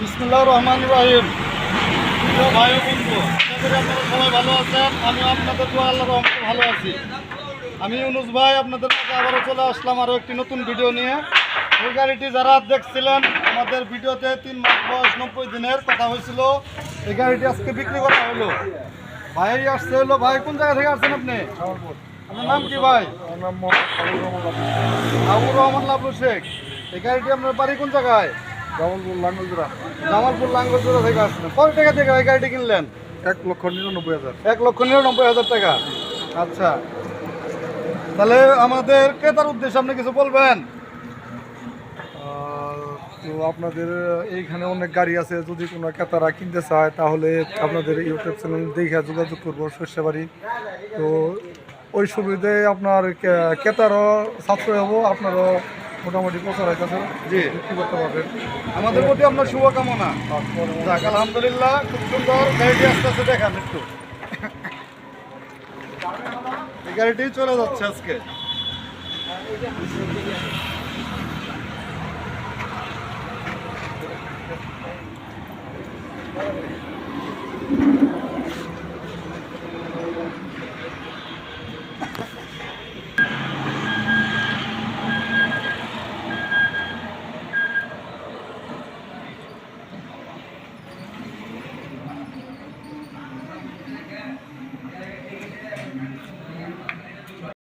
বিসমুল্লাহ রহমান রাহিম। প্রিয় ভাই বন্ধু আশা করি আপনারা সবাই ভালো আছেন। আমিও আপনাদের দোয়া আল্লাহ রহমতে ভালো আছি। আমি ইউনুস ভাই আপনাদের কাছে আবারও চলে আসলাম আরও একটি নতুন ভিডিও নিয়ে। এই গাড়িটি যারা দেখছিলেন আমাদের ভিডিওতে তিন মাস বয়স নব্বই দিনের কথা হয়েছিল। এই গাড়িটি আজকে বিক্রি করা হলো। ভাই আসছে হলো। ভাই কোন জায়গা থেকে আসছেন আপনি? আপনার নাম কি ভাই? আবুর রহমান। লাবলু শেখ। এই গাড়িটি আপনার বাড়ি কোন জায়গায়? জামালপুর লাঙ্গলজোড়া। জামালপুর লাঙ্গলজোড়া থেকে আসছেন। কত টাকা থেকে গাড়িটি কিনলেন? এক লক্ষ নিরানব্বই হাজার। এক লক্ষ নিরানব্বই হাজার টাকা। আচ্ছা। তাহলে আমাদের ক্রেতার উদ্দেশ্যে আপনি কিছু বলবেন? তো আপনাদের এইখানে অনেক গাড়ি আছে যদি কোনো ক্রেতারা কিনতে চায় তাহলে আপনাদের ইউটিউব চ্যানেল দেখে যোগাযোগ করব শস্যবাড়ি। তো ওই সুবিধে আপনার ক্রেতারও ছাত্র হব আপনারও মোটামুটি প্রচার হইতেছে। জি। বিক্রি করতে পারবেন আমাদের প্রতি আপনার শুভকামনা। যাক আলহামদুলিল্লাহ খুব সুন্দর গাড়িটি আস্তে আস্তে দেখান একটু। এই গাড়িটি চলে যাচ্ছে আজকে।